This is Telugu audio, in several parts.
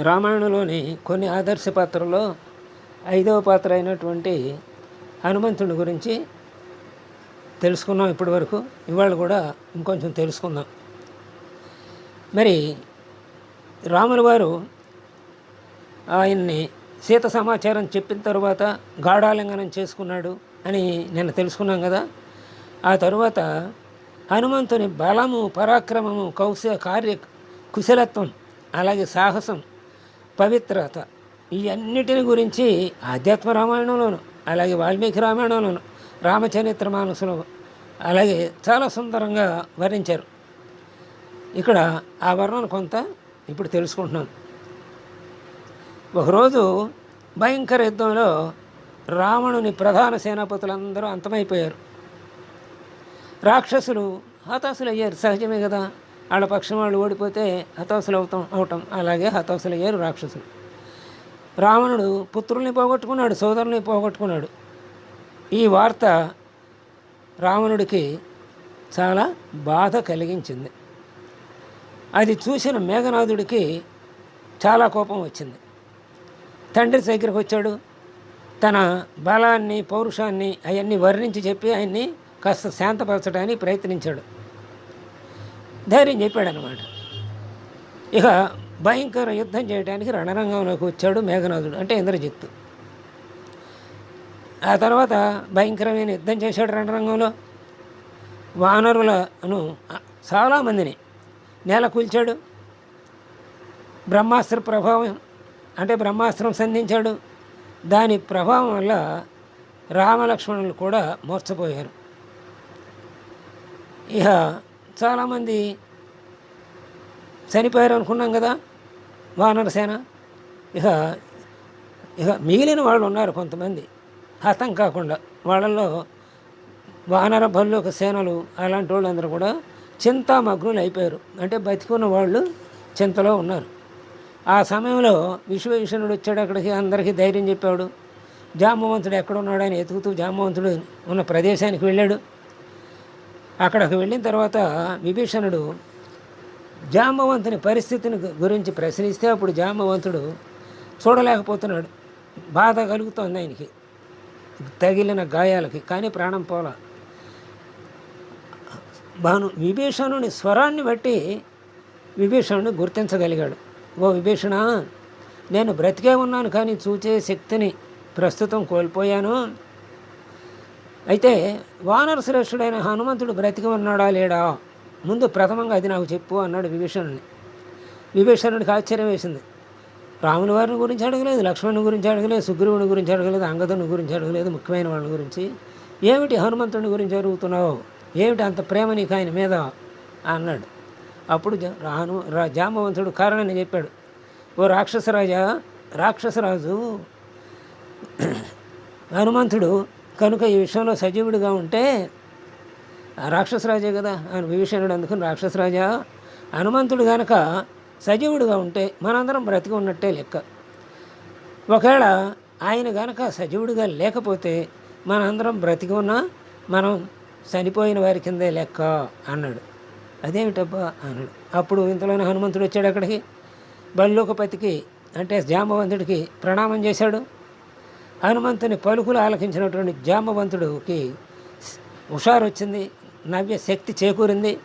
రామాయణంలోని కొన్ని ఆదర్శ పాత్రల్లో ఐదవ పాత్ర అయినటువంటి హనుమంతుడి గురించి తెలుసుకున్నాం ఇప్పటి వరకు ఇవాళ కూడా ఇంకొంచెం తెలుసుకుందాం. మరి రాములు వారు ఆయన్ని సీత సమాచారం చెప్పిన తర్వాత గాఢాలింగనం చేసుకున్నాడు అని నిన్న తెలుసుకున్నాం కదా. ఆ తరువాత హనుమంతుని బలము పరాక్రమము కౌశ కార్య కుశలత్వం అలాగే సాహసం పవిత్రత. ఇవన్నిటిని గురించి ఆధ్యాత్మ రామాయణంలోను అలాగే వాల్మీకి రామాయణంలోను రామచరిత్ర మానసులో అలాగే చాలా సుందరంగా వర్ణించారు. ఇక్కడ ఆ వర్ణన కొంత ఇప్పుడు తెలుసుకుంటున్నాను. ఒకరోజు భయంకర యుద్ధంలో రావణుని ప్రధాన సేనాపతులందరూ అంతమైపోయారు. రాక్షసులు హతాశులు అయ్యారు సహజమే కదా? వాళ్ళ పక్షం వాళ్ళు ఓడిపోతే హతాశులు అవుతాం అవటం. అలాగే హతాశులు అయ్యారు రాక్షసులు. రావణుడు పుత్రుల్ని పోగొట్టుకున్నాడు సోదరుల్ని పోగొట్టుకున్నాడు. ఈ వార్త రావణుడికి చాలా బాధ కలిగించింది. అది చూసిన మేఘనాథుడికి చాలా కోపం వచ్చింది. తండ్రి దగ్గరికి వచ్చాడు. తన బలాన్ని పౌరుషాన్ని అవన్నీ వర్ణించి చెప్పి ఆయన్ని కాస్త శాంతపరచడానికి ప్రయత్నించాడు. ధైర్యం చెప్పాడనమాట. ఇక భయంకర యుద్ధం చేయడానికి రణరంగంలోకి వచ్చాడు మేఘనాథుడు అంటే ఇంద్రజిత్తు. ఆ తర్వాత భయంకరమైన యుద్ధం చేశాడు రణరంగంలో. వానరులను చాలామందిని నేల కూల్చాడు. బ్రహ్మాస్త్ర ప్రభావం అంటే బ్రహ్మాస్త్రం సంధించాడు. దాని ప్రభావం వల్ల రామలక్ష్మణులు కూడా మోర్చపోయారు. ఇక చాలామంది చనిపోయారు అనుకున్నాం కదా వానరసేన ఇక ఇక మిగిలిన వాళ్ళు ఉన్నారు కొంతమంది. హతం కాకుండా వాళ్ళల్లో వానర భల్లోక సేనలు అలాంటి వాళ్ళందరూ కూడా చింతామగ్నులు అయిపోయారు. అంటే బతికున్న వాళ్ళు చింతలో ఉన్నారు. ఆ సమయంలో విశ్వభీషణుడు వచ్చాడు అక్కడికి అందరికీ ధైర్యం చెప్పాడు. జాంబవంతుడు ఎక్కడున్నాడు అని ఎతుకుతూ జాంబవంతుడు ఉన్న ప్రదేశానికి వెళ్ళాడు. అక్కడికి వెళ్ళిన తర్వాత విభీషణుడు జాంబవంతుని పరిస్థితిని గురించి ప్రశ్నిస్తే అప్పుడు జాంబవంతుడు చూడలేకపోతున్నాడు. బాధ కలుగుతోంది ఆయనకి. తగిలిన గాయాలకి కానీ ప్రాణం పోల. భాను విభీషణుని స్వరాన్ని బట్టి విభీషణుని గుర్తించగలిగాడు. ఓ విభీషణ నేను బ్రతికే ఉన్నాను కానీ చూచే శక్తిని ప్రస్తుతం కోల్పోయాను. అయితే వానర శ్రేష్ఠుడైన హనుమంతుడు బ్రతికి ఉన్నాడా లేడా? ముందు ప్రథమంగా అది నాకు చెప్పు అన్నాడు విభీషణుని. విభీషణుడికి ఆశ్చర్యం వేసింది. రాముల వారిని గురించి అడగలేదు లక్ష్మణుని గురించి అడగలేదు సుగ్రీవుని గురించి అడగలేదు అంగదుని గురించి అడగలేదు ముఖ్యమైన వాళ్ళ గురించి. ఏమిటి హనుమంతుని గురించి అడుగుతున్నావు? ఏమిటి అంత ప్రేమ నీకు ఆయన మీద? అన్నాడు. అప్పుడు హను జామవంతుడు కారణాన్ని చెప్పాడు. ఓ రాక్షసరాజా రాక్షసరాజు హనుమంతుడు కనుక ఈ విషయంలో సజీవుడిగా ఉంటే రాక్షసరాజే కదా ఆయన విభీషణుడు అందుకుని రాక్షసరాజా హనుమంతుడు గనక సజీవుడిగా ఉంటే మనందరం బ్రతికి ఉన్నట్టే లెక్క. ఒకవేళ ఆయన గనక సజీవుడిగా లేకపోతే మనందరం బ్రతికి ఉన్నా మనం చనిపోయిన వారి కిందే లెక్క అన్నాడు. అదేమిటబ్బా అన్నాడు. అప్పుడు ఇంతలోనే హనుమంతుడు వచ్చాడు అక్కడికి. బల్లోకపతికి అంటే జాంబవంతుడికి ప్రణామం చేశాడు. హనుమంతుని పలుకులు ఆలకించినటువంటి జాంబవంతుడికి హుషారు వచ్చింది నవ్య శక్తి చేకూరింది.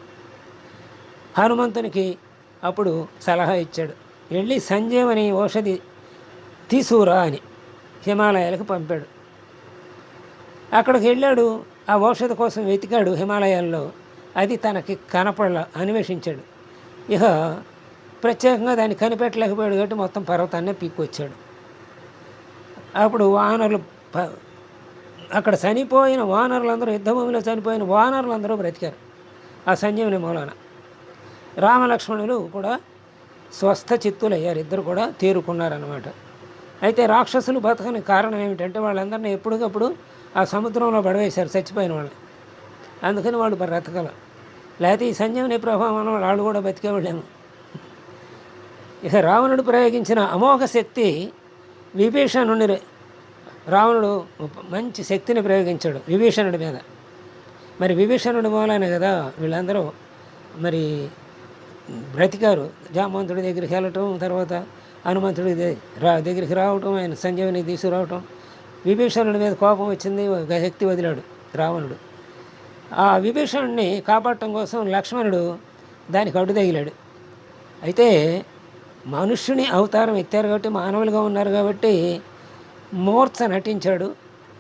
హనుమంతునికి అప్పుడు సలహా ఇచ్చాడు వెళ్ళి సంజీవని ఔషధి తీసుకురా అని హిమాలయాలకు పంపాడు. అక్కడికి వెళ్ళాడు ఆ ఔషధ కోసం వెతికాడు హిమాలయాల్లో. అది తనకి కనపడ అన్వేషించాడు. ఇక ప్రత్యేకంగా దాన్ని కనిపెట్టలేకపోయాడు కాబట్టి మొత్తం పర్వతాన్నే పీక్కొచ్చాడు. అప్పుడు వానరులు అక్కడ చనిపోయిన వానరులందరూ యుద్ధభూమిలో చనిపోయిన వానరులందరూ బ్రతికారు. ఆ సంజీవుని మూలాన. రామలక్ష్మణులు కూడా స్వస్థ చిత్తులయ్యారు. ఇద్దరు కూడా తీరుకున్నారనమాట అయితే రాక్షసులు బతకని కారణం ఏమిటంటే వాళ్ళందరినీ ఎప్పటికప్పుడు ఆ సముద్రంలో పడవేశారు చచ్చిపోయిన వాళ్ళని. అందుకని వాళ్ళు బ్రతకల. లేకపోతే ఈ సంజీవుని ప్రభావం వల్ల వాళ్ళు కూడా బతికేవాళ్ళేమో ఇక రావణుడు ప్రయోగించిన అమోఘ శక్తి విభీషణుని రావణుడు మంచి శక్తిని ప్రయోగించాడు విభీషణుడి మీద. మరి విభీషణుడి మూలనే కదా వీళ్ళందరూ. మరి బ్రతికారు. జామంతుడి దగ్గరికి వెళ్ళటం తర్వాత హనుమంతుడి రా దగ్గరికి రావటం ఆయన సంజీవని తీసుకురావటం. విభీషణుడి మీద కోపం వచ్చింది ఒక శక్తి వదిలాడు రావణుడు. ఆ విభీషణుడిని కాపాడటం కోసం లక్ష్మణుడు దానికి అడ్డు తగిలాడు. అయితే మనుష్యుని అవతారం ఎత్తారు కాబట్టి మానవులుగా ఉన్నారు కాబట్టి మూర్ఛ నటించాడు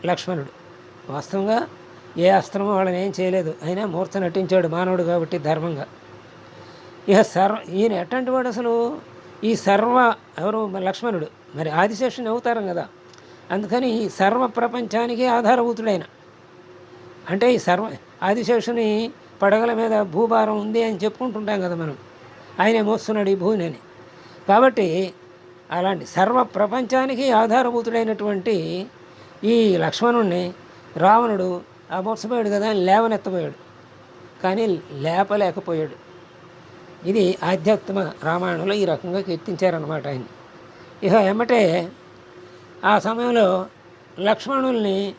లక్ష్మణుడు. వాస్తవంగా ఏ అస్త్రమో వాళ్ళని ఏం చేయలేదు. అయినా మూర్ఛ నటించాడు మానవుడు కాబట్టి ధర్మంగా. ఇక సర్వ ఈయన ఎట్లాంటి వాడు అసలు? ఈ సర్వ ఎవరు? మరి లక్ష్మణుడు. మరి ఆదిశేషుని అవతారం కదా. అందుకని ఈ సర్వ ప్రపంచానికి ఆధారభూతుడైన అంటే ఈ సర్వ ఆదిశేషుని పడగల మీద భూభారం ఉంది అని చెప్పుకుంటుంటాం కదా మనం. ఆయనే మోస్తున్నాడు ఈ భూమిని అని. కాబట్టి అలాంటి సర్వ ప్రపంచానికి ఆధారభూతుడైనటువంటి ఈ లక్ష్మణుణ్ణి రావణుడు ఆ కదా అని లేవనెత్తపోయాడు కానీ లేపలేకపోయాడు. ఇది ఆధ్యాత్మ రామాయణంలో ఈ రకంగా కీర్తించారన్నమాట ఆయన. ఇక ఏమంటే ఆ సమయంలో లక్ష్మణుల్ని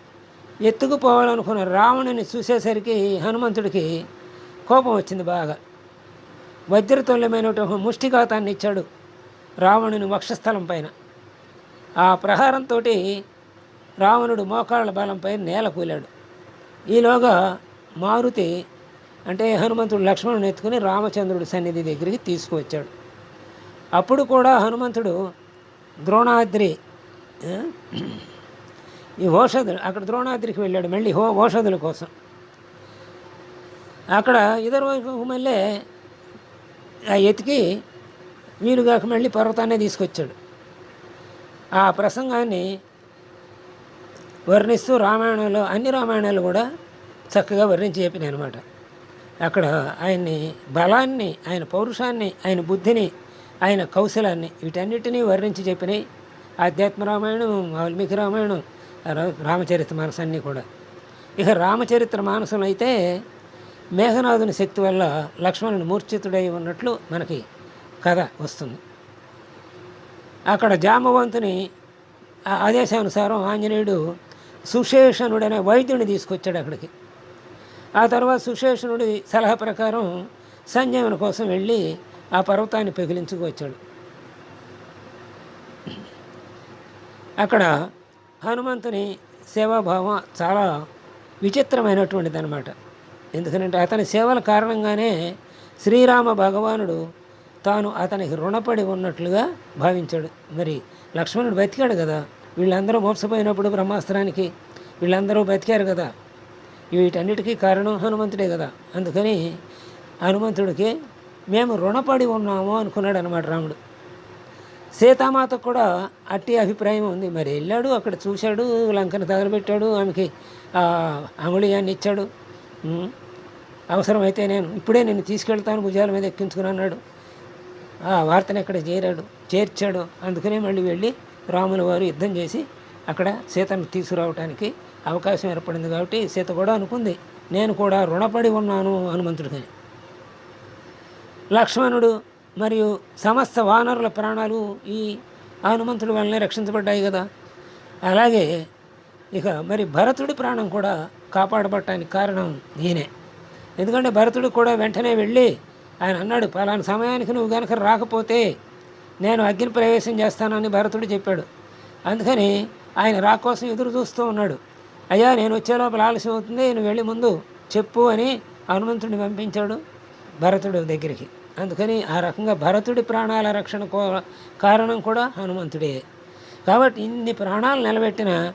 ఎత్తుకుపోవాలనుకున్న రావణుని చూసేసరికి హనుమంతుడికి కోపం వచ్చింది బాగా. వజ్రతుల్యమైనటువంటి ముష్టిఘాతాన్ని ఇచ్చాడు. రావణుని వక్షస్థలం పైన. ఆ ప్రహారంతో రావణుడు మోకాళ్ళ బలంపై నేల కూలాడు. ఈలోగా మారుతి అంటే హనుమంతుడు లక్ష్మణుని ఎత్తుకుని రామచంద్రుడి సన్నిధి దగ్గరికి తీసుకువచ్చాడు. అప్పుడు కూడా హనుమంతుడు ద్రోణాద్రి ఈ ఓషధులు అక్కడ ద్రోణాద్రికి వెళ్ళాడు మళ్ళీ హో ఓషధుల కోసం. అక్కడ ఇద్దరు వైపు మళ్ళీ ఆ ఎతికి వీలుగాక మళ్ళీ పర్వతాన్నే తీసుకొచ్చాడు. ఆ ప్రసంగాన్ని వర్ణిస్తూ రామాయణంలో అన్ని రామాయణాలు కూడా చక్కగా వర్ణించి చెప్పినాయి అనమాట అక్కడ ఆయన్ని బలాన్ని ఆయన పౌరుషాన్ని ఆయన బుద్ధిని ఆయన కౌశలాన్ని వీటన్నిటినీ వర్ణించి చెప్పినాయి. ఆధ్యాత్మ రామాయణం వాల్మీకి రామాయణం రామచరిత్ర రామచరిత మానసం అన్నీ కూడా. ఇక రామచరిత్ర మానసం అయితే మేఘనాథుని శక్తి వల్ల లక్ష్మణుని మూర్ఛితుడై ఉన్నట్లు మనకి కథ వస్తుంది. అక్కడ జామవంతుని ఆ ఆదేశానుసారం ఆంజనేయుడు సుశేషణుడనే వైద్యుని తీసుకొచ్చాడు అక్కడికి. ఆ తర్వాత సుశేషణుడి సలహా ప్రకారం సంజీవన కోసం వెళ్ళి ఆ పర్వతాన్ని పెగిలించుకొచ్చాడు అక్కడ హనుమంతుని సేవాభావం చాలా విచిత్రమైనటువంటిది అనమాట ఎందుకంటే అతని సేవల కారణంగానే శ్రీరామ భగవానుడు తాను అతనికి రుణపడి ఉన్నట్లుగా భావించాడు. మరి లక్ష్మణుడు బతికాడు కదా. వీళ్ళందరూ మోసపోయినప్పుడు బ్రహ్మాస్త్రానికి వీళ్ళందరూ బతికారు కదా. వీటన్నిటికీ కారణం హనుమంతుడే కదా. అందుకని హనుమంతుడికి మేము రుణపడి ఉన్నాము అనుకున్నాడు అనమాట రాముడు. సీతామాత కూడా అట్టి అభిప్రాయం ఉంది. మరి వెళ్ళాడు అక్కడ చూశాడు లంకను తగలబెట్టాడు ఆమెకి ఆ అంగుళీయాన్ని ఇచ్చాడు. అవసరమైతే నేను ఇప్పుడే నేను తీసుకెళ్తాను భుజాల మీద ఎక్కించుకుని అన్నాడు. ఆ వార్తను అక్కడ చేరాడు చేర్చాడు. అందుకనే మళ్ళీ వెళ్ళి రాముల వారు యుద్ధం చేసి అక్కడ సీతను తీసుకురావడానికి అవకాశం ఏర్పడింది కాబట్టి సీత కూడా అనుకుంది నేను కూడా రుణపడి ఉన్నాను హనుమంతుడికి లక్ష్మణుడు మరియు సమస్త వానరుల ప్రాణాలు ఈ హనుమంతుడి వల్లనే రక్షించబడ్డాయి కదా. అలాగే ఇక మరి భరతుడి ప్రాణం కూడా కాపాడబడటానికి కారణం ఈయనే. ఎందుకంటే భరతుడు కూడా వెంటనే వెళ్ళి ఆయన అన్నాడు పలానా సమయానికి నువ్వు కనుక రాకపోతే నేను అగ్ని ప్రవేశం చేస్తానని భరతుడు చెప్పాడు. అందుకని ఆయన రా కోసం ఎదురు చూస్తూ ఉన్నాడు. అయ్యా నేను వచ్చే లోపల ఆలస్యం అవుతుంది నువ్వు వెళ్ళి ముందు చెప్పు అని హనుమంతుడిని పంపించాడు భరతుడు దగ్గరికి. అందుకని ఆ రకంగా భరతుడి ప్రాణాల రక్షణ కో కారణం కూడా హనుమంతుడే. కాబట్టి ఇన్ని ప్రాణాలు నిలబెట్టిన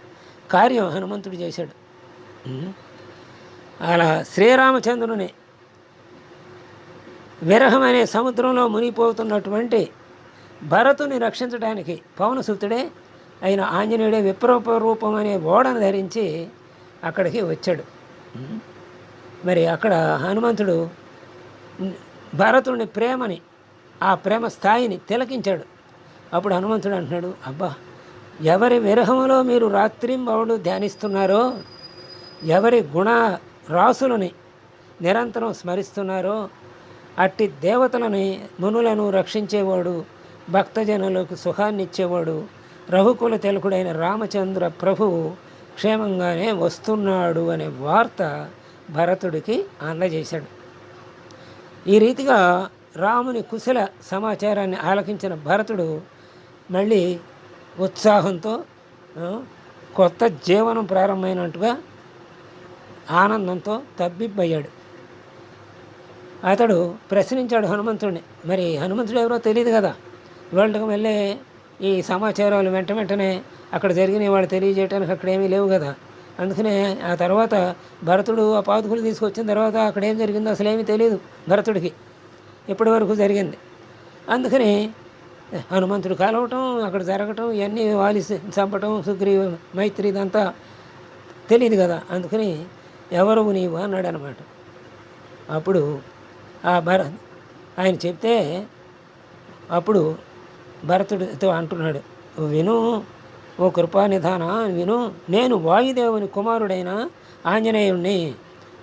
కార్యం హనుమంతుడు చేశాడు. అలా శ్రీరామచంద్రుని విరహం అనే సముద్రంలో మునిగిపోతున్నటువంటి భరతుని రక్షించడానికి పవనసుతుడే అయిన ఆంజనేయుడే విప్రూప రూపం అనే ఓడను ధరించి అక్కడికి వచ్చాడు. మరి అక్కడ హనుమంతుడు భరతుని ప్రేమని ఆ ప్రేమ స్థాయిని తిలకించాడు. అప్పుడు హనుమంతుడు అంటున్నాడు అబ్బా ఎవరి విరహంలో మీరు రాత్రింబవుడు ధ్యానిస్తున్నారో ఎవరి గుణ రాసులని నిరంతరం స్మరిస్తున్నారో అట్టి దేవతలని మునులను రక్షించేవాడు భక్తజనులకు సుఖాన్నిచ్చేవాడు రఘుకుల తెలకుడైన రామచంద్ర ప్రభువు క్షేమంగానే వస్తున్నాడు అనే వార్త భరతుడికి అందజేశాడు. ఈ రీతిగా రాముని కుశల సమాచారాన్ని ఆలకించిన భరతుడు మళ్ళీ ఉత్సాహంతో కొత్త జీవనం ప్రారంభమైనట్టుగా ఆనందంతో తబ్బిబ్బయ్యాడు. అతడు ప్రశ్నించాడు హనుమంతుడిని మరి హనుమంతుడు ఎవరో తెలియదు కదా. వరల్డ్కి వెళ్ళే ఈ సమాచారాలు వెంట వెంటనే అక్కడ జరిగిన వాళ్ళు తెలియజేయడానికి అక్కడ ఏమీ లేవు కదా. అందుకనే ఆ తర్వాత భరతుడు ఆ పాదుకులు తీసుకొచ్చిన తర్వాత అక్కడ ఏం జరిగిందో అసలు ఏమీ తెలియదు భరతుడికి. ఇప్పటి వరకు జరిగింది. అందుకని హనుమంతుడు కలవటం అక్కడ జరగటం ఇవన్నీ వాలి చంపటం సుగ్రీవ మైత్రి ఇదంతా తెలియదు కదా. అందుకని ఎవరు నీవు అన్నాడు అనమాట అప్పుడు ఆ భర ఆయన చెప్తే అప్పుడు భరతుడితో అంటున్నాడు విను ఓ కృపానిధాన విను నేను వాయుదేవుని కుమారుడైన ఆంజనేయుణ్ణి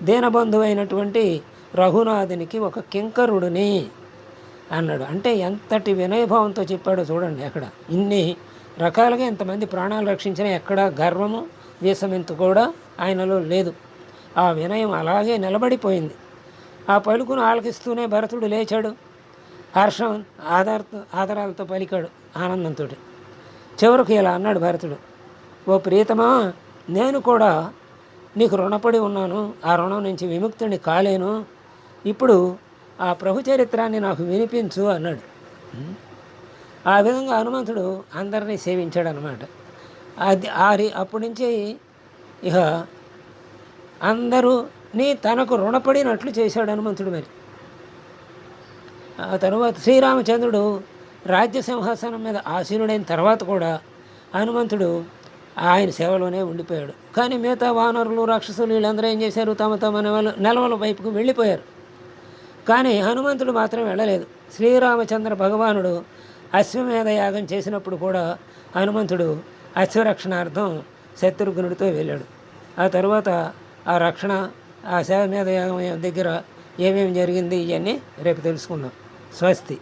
దీనబంధువైనటువంటి రఘునాథునికి ఒక కింకరుడిని అన్నాడు. అంటే ఎంతటి వినయభావంతో చెప్పాడో చూడండి అక్కడ. ఇన్ని రకాలుగా ఇంతమంది ప్రాణాలు రక్షించిన ఎక్కడ గర్వము వీసమెంతు కూడా ఆయనలో లేదు. ఆ వినయం అలాగే నిలబడిపోయింది. ఆ పలుకును ఆలకిస్తూనే భరతుడు లేచాడు. హర్షం ఆధార ఆధారాలతో పలికాడు ఆనందంతో చివరకు ఇలా అన్నాడు భరతుడు ఓ ప్రీతమా నేను కూడా నీకు రుణపడి ఉన్నాను. ఆ రుణం నుంచి విముక్తుని కాలేను. ఇప్పుడు ఆ ప్రభు చరిత్రాన్ని నాకు వినిపించు అన్నాడు. ఆ విధంగా హనుమంతుడు అందరినీ సేవించాడు అనమాట అది ఆరి అప్పటి నుంచి ఇక అందరూ నీ తనకు రుణపడినట్లు చేశాడు హనుమంతుడు మరి. ఆ తర్వాత శ్రీరామచంద్రుడు రాజ్య సింహాసనం మీద ఆసీనుడైన తర్వాత కూడా హనుమంతుడు ఆయన సేవలోనే ఉండిపోయాడు. కానీ మిగతా వానరులు రాక్షసులు వీళ్ళందరూ ఏం చేశారు? తమ తమ నెలల నెలవల వైపుకు వెళ్ళిపోయారు. కానీ హనుమంతుడు మాత్రం వెళ్ళలేదు. శ్రీరామచంద్ర భగవానుడు అశ్వమేధ యాగం చేసినప్పుడు కూడా హనుమంతుడు అశ్వరక్షణార్థం శత్రుఘ్నుడితో వెళ్ళాడు. ఆ తర్వాత ఆ రక్షణ ఆ అశ్వమేధ మీద దగ్గర ఏమేమి జరిగింది ఇవన్నీ రేపు తెలుసుకుందాం. స్వస్తి.